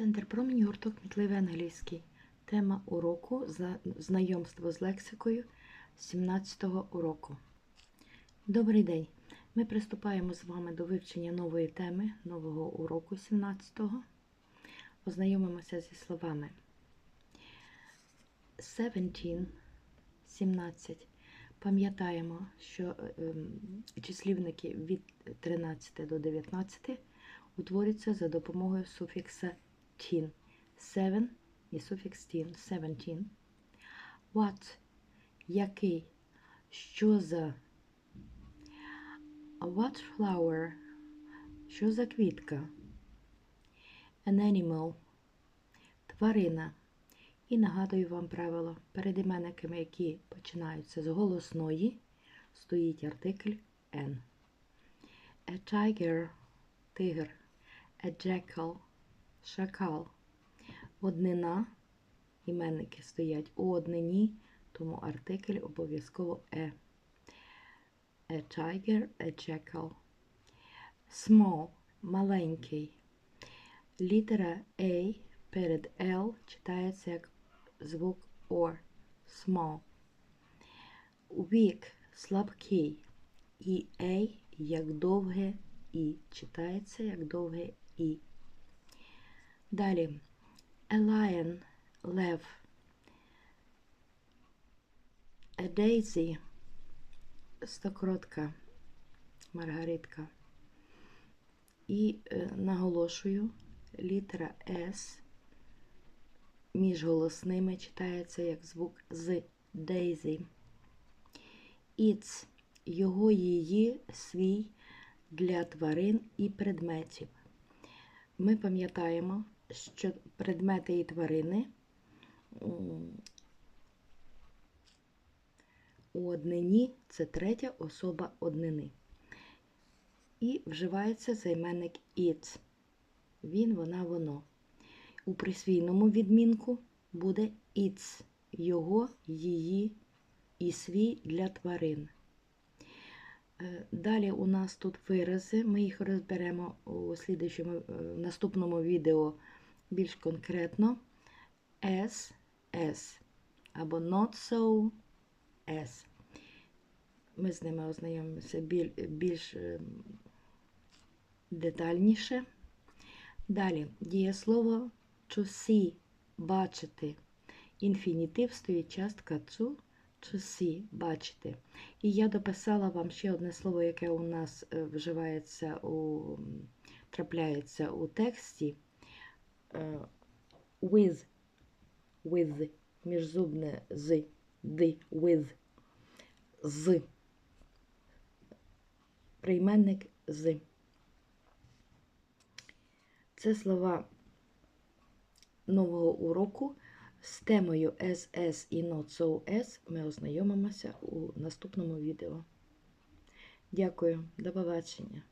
Центр промені гурток Мітливий англійський. Тема уроку знайомство з лексикою 17-го уроку. Добрий день! Ми приступаємо з вами до вивчення нової теми нового уроку 17-го. Ознайомимося зі словами 17, 17. Пам'ятаємо, що ем, числівники від 13 до 19 утворюються за допомогою суфікса тін. Seven і суфікс тін. Seventeen. What? Який? Що за? What flower? Що за квітка? An animal. Тварина. І нагадую вам правило. Перед іменниками, які починаються з голосної, стоїть артикль N. A tiger – тигр. A jackal – шакал. Однина. Іменники стоять у однині, тому артикль обов'язково е. A tiger, a jackal. Small – маленький. Літера A перед L читається як звук O. Small. Weak – слабкий. І A як довге І. Читається як довге І. Далі. A lion – лев. A daisy – стокротка, маргаритка. І е, наголошую, літера S між голосними читається як звук з Daisy. It's – його, її, свій для тварин і предметів. Ми пам'ятаємо, що предмети і тварини у однині це третя особа однини. І вживається займенник it. Він, вона, воно. У присвійному відмінку буде its, його, її і свій для тварин. Е, Далі у нас тут вирази. Ми їх розберемо у е, наступному відео більш конкретно. S, S або not so S. Ми з ними ознайомимося більш е, детальніше. Далі дієслово to see бачити. Інфінітив стоїть частка to, to see бачити. І я дописала вам ще одне слово, яке у нас е, вживається у трапляється у тексті. Е, With, with, міжзубне з, ди, with, з. Прийменник з. Це слова нового уроку з темою SS і Not So S ми ознайомимося у наступному відео. Дякую, до побачення.